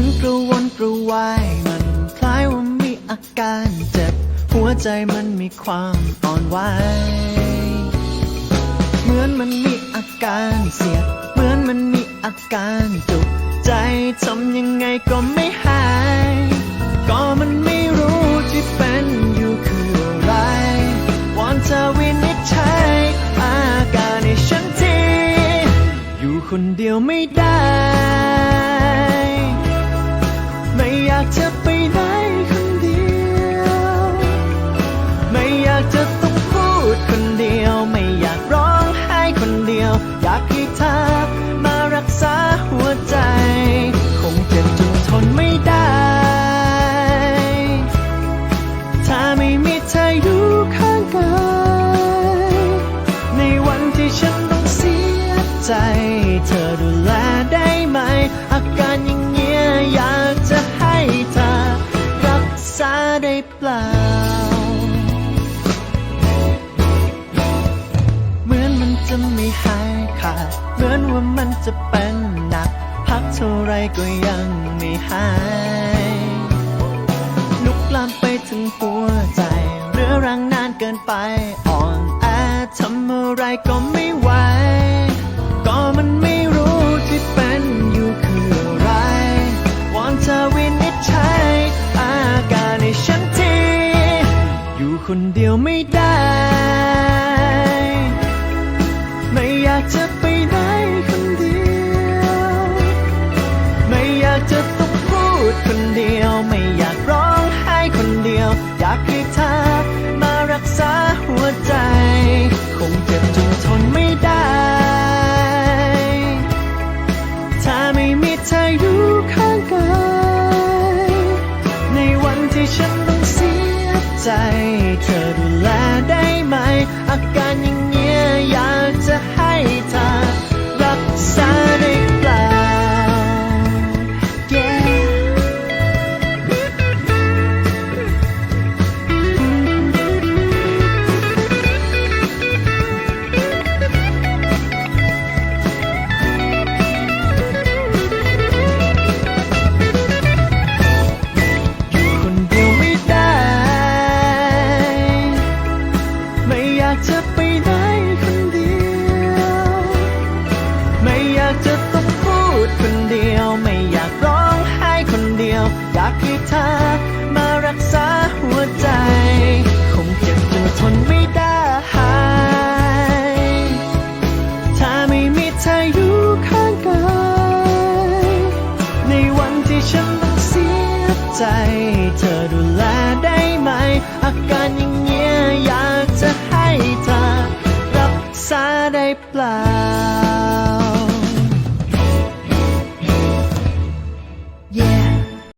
ฉันกระวนกระวายมันคล้ายว่ามีอาการเจ็บ หัวใจมันมีความอ่อนไหวเหมือนมันมีอาการเสียด เหมือนมันมีอาการจุกใจทำยังไงก็ไม่หาย ก็มันไม่รู้ที่เป็นอยู่คืออะไรวอนเธอวินิจฉัยอาการในฉันทีอยู่คนเดียวไม่ได้ ให้เธอมารักษาหัวใจ คงเจ็บจนทนไม่ได้ ถ้าไม่มีเธออยู่ข้างกายในวันที่ฉันต้องเสียใจ เธอดูแลได้ไหมอาการ มันจะเป็นหนัก พักเท่าไรก็ยังไม่หาย ลุกลามไปถึงหัวใจ เรื้อรังนานเกินไป อ่อนแอทำอะไรก็ไม่ไหว ก็มันไม่รู้ที่เป็นอยู่คืออะไรวอนเธอวินิจฉัยอาการในฉันที อยู่คนเดียวไม่ได้ากให้เธอมารักษาหัวใจ คงเจ็บจนทนไม่ได้ ถ้าไม่มีเธออยู่ข้างกายในวันที่ฉันต้องเสียใจเธอ love.